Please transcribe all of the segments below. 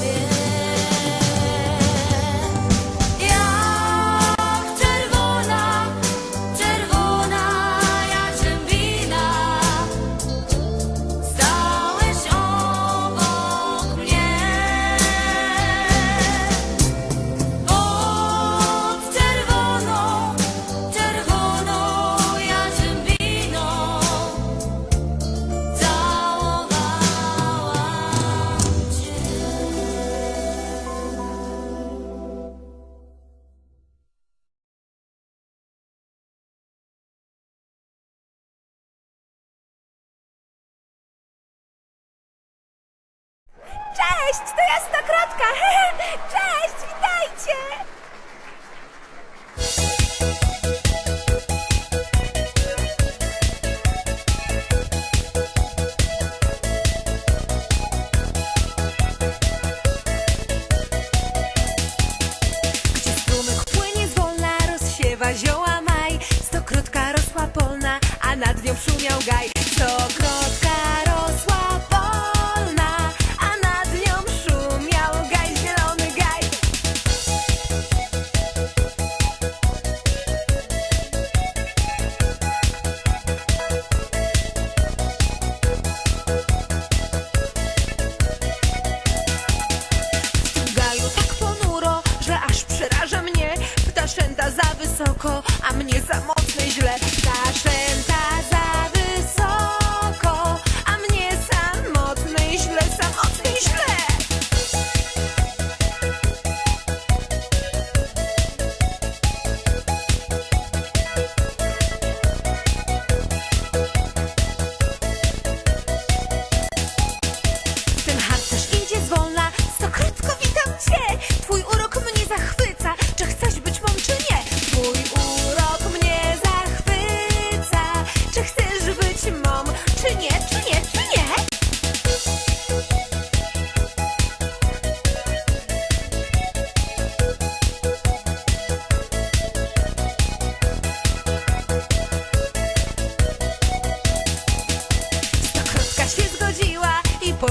na Cześć, to ja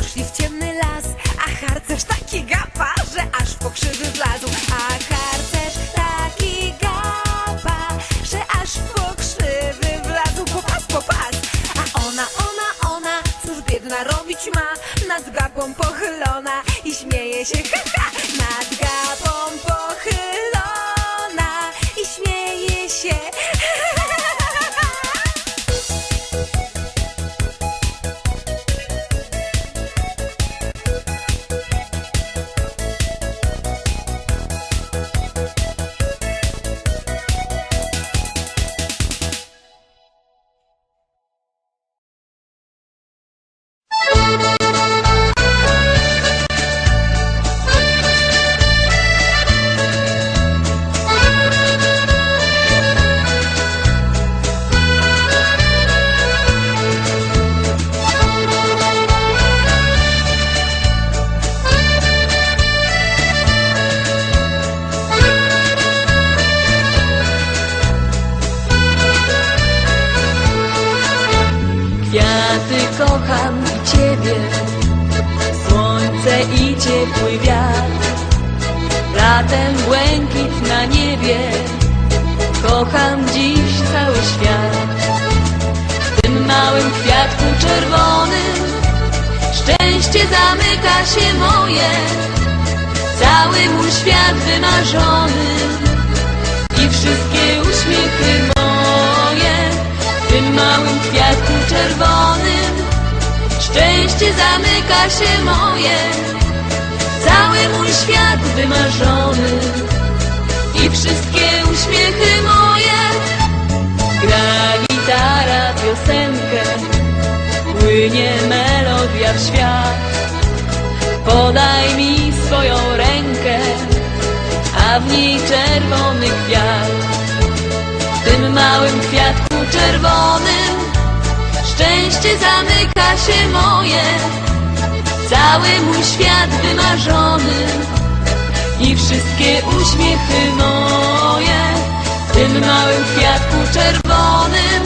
poszli w ciemny straty kocham Ciebie. Słońce i ciepły wiatr. Latem błękit na niebie. Kocham dziś cały świat. W tym małym kwiatku czerwonym Szczęście zamyka się moje. Cały mój świat wymarzony I wszystkie uśmiechy moje tym małym kwiatku czerwonym. Szczęście zamyka się moje. Cały mój świat wymarzony. I wszystkie uśmiechy moje. Gra gitara piosenkę. Płynie melodia w świat. Podaj mi swoją rękę. A w niej czerwony kwiat. W tym małym kwiatku czerwonym. Szczęście zamyka się moje. Cały mój świat wymarzony. I wszystkie uśmiechy moje. W tym małym kwiatku czerwonym.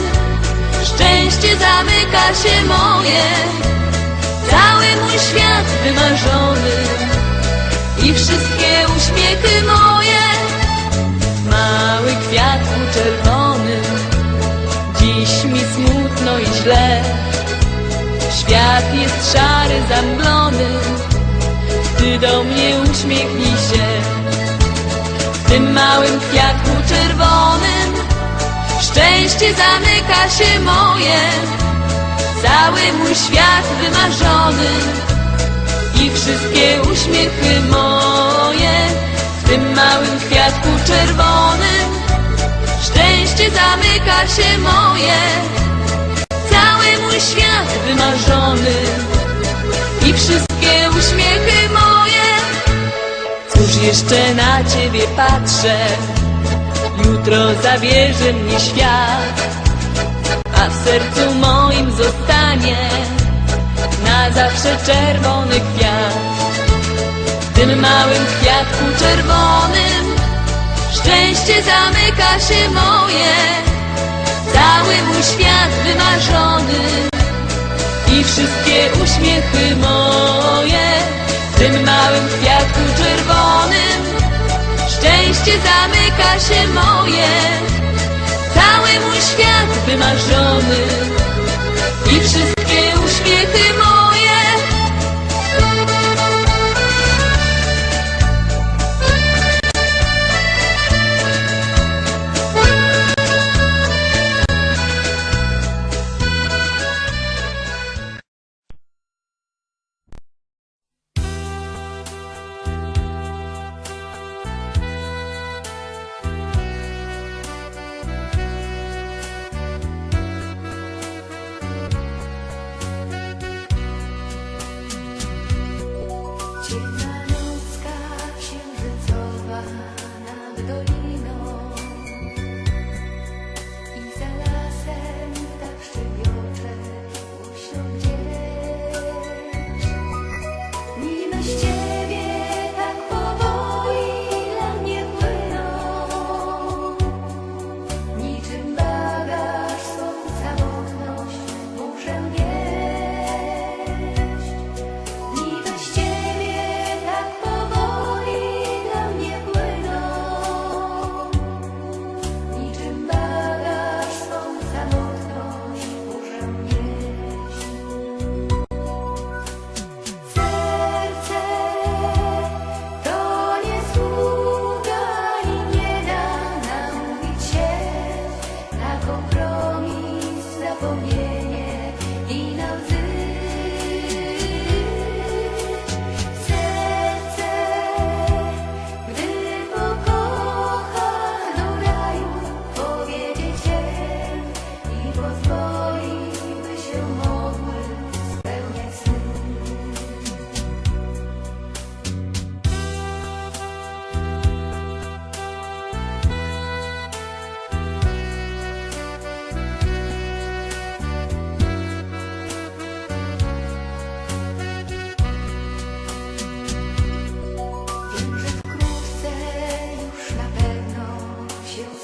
Szczęście zamyka się moje. Cały mój świat wymarzony. I wszystkie uśmiechy moje. Mały kwiatku czerwonym źle. Świat jest szary, zamglony. Ty do mnie uśmiechnij się. W tym małym kwiatku czerwonym Szczęście zamyka się moje. Cały mój świat wymarzony I wszystkie uśmiechy moje. W tym małym kwiatku czerwonym Szczęście zamyka się moje Cały mój świat wymarzony. I wszystkie uśmiechy moje. Cóż jeszcze na ciebie patrzę? Jutro zabierze mnie świat. A w sercu moim zostanie Na zawsze czerwony kwiat. W tym małym kwiatku czerwonym Szczęście zamyka się moje I wszystkie uśmiechy moje W tym małym kwiatku czerwonym. Szczęście zamyka się moje. Cały mój świat wymarzony. I wszystkie uśmiechy moje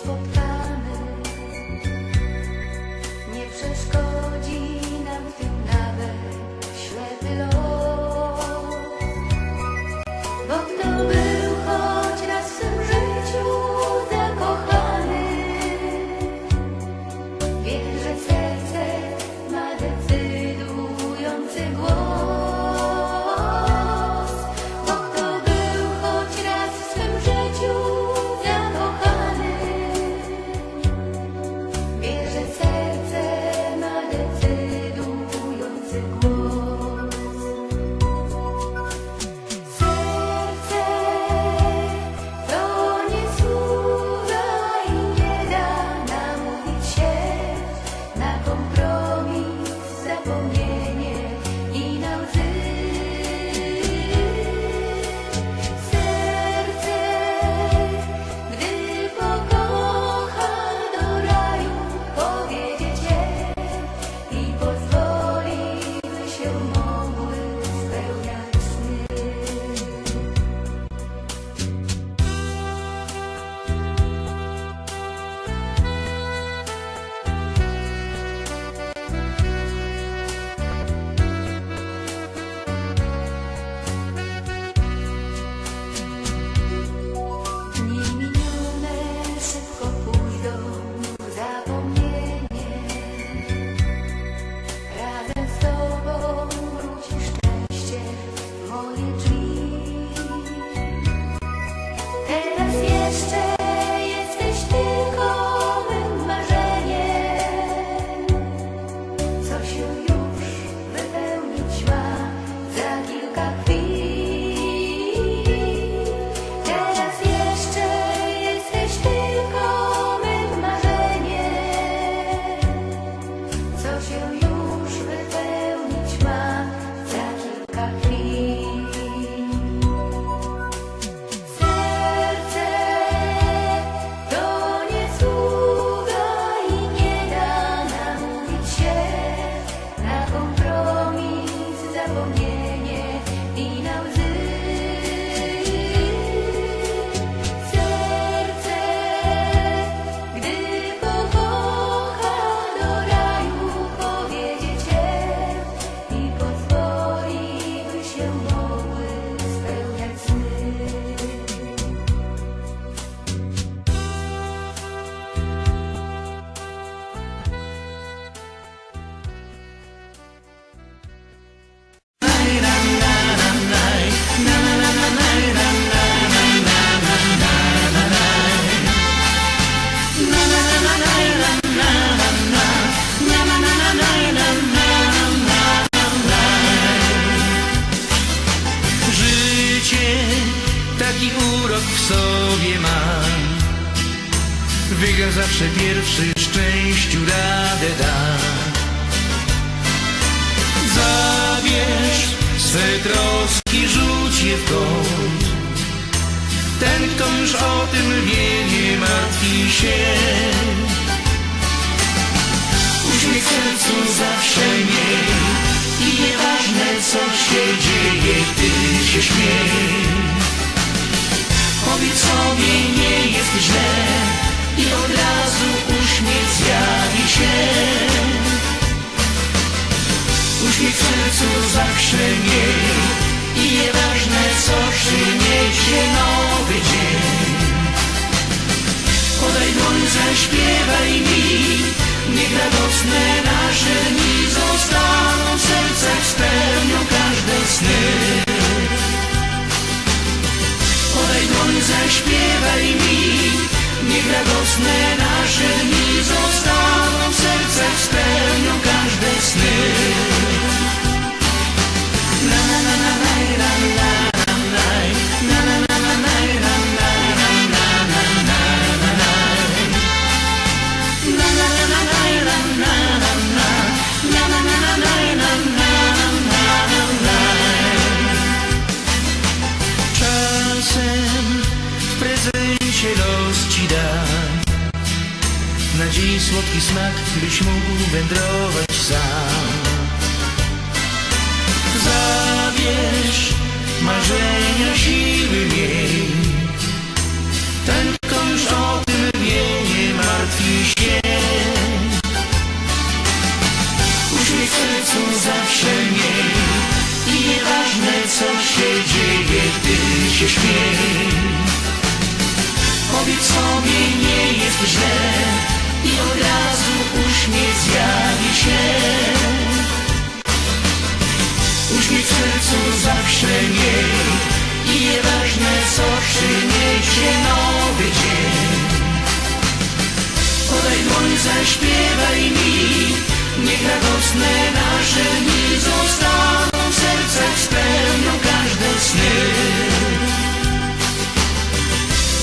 for pierwszy, szczęściu radę da. Zabierz swe troski, rzuć je w kąt. Ten, kto już o tym wie, nie martwi się. Uśmiech sercu zawsze miej I nieważne co się dzieje, ty się śmiej sercu zawsze miej I nieważne co przyniesie nowy dzień. Podaj dłoń, zaśpiewaj mi Niech radosne nasze dni zostaną w sercach spełnią każde sny. Podaj dłoń, zaśpiewaj mi Niech radosne nasze byś mógł wędrować sam. Zabierz marzenia, siły miej. Ten, kto już o tym wie, nie martwi się. Uśmiech sercu zawsze miej. I nieważne co się dzieje, ty się śmiej. Powiedz sobie nie jest źle. I od razu uśmiech zjawi się. Uśmiech w sercu zawsze miej I nieważne co przyniesie nowy dzień. Podaj dłoń, zaśpiewaj mi. Niech radosne nasze dni zostaną w sercach spełnią każde sny.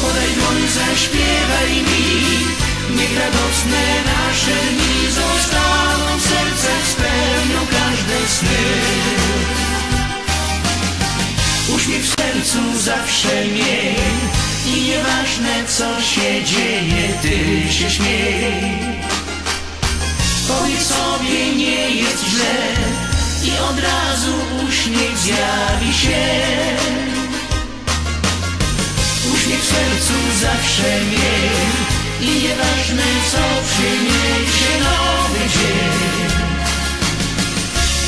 Podaj dłoń, zaśpiewaj mi Niech radosne nasze dni zostaną w sercach spełnią każde sny. Uśmiech w sercu zawsze miej I nieważne co się dzieje, ty się śmiej. Powiedz sobie nie jest źle I od razu uśmiech zjawi się. Uśmiech w sercu zawsze miej i nieważne co przyniesie nowy dzień.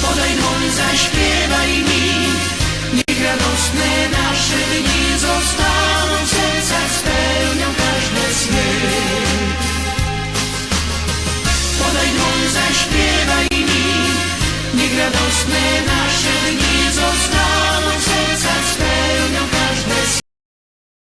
Podaj dłoń, zaśpiewaj mi. Niech radosne nasze dni zostaną.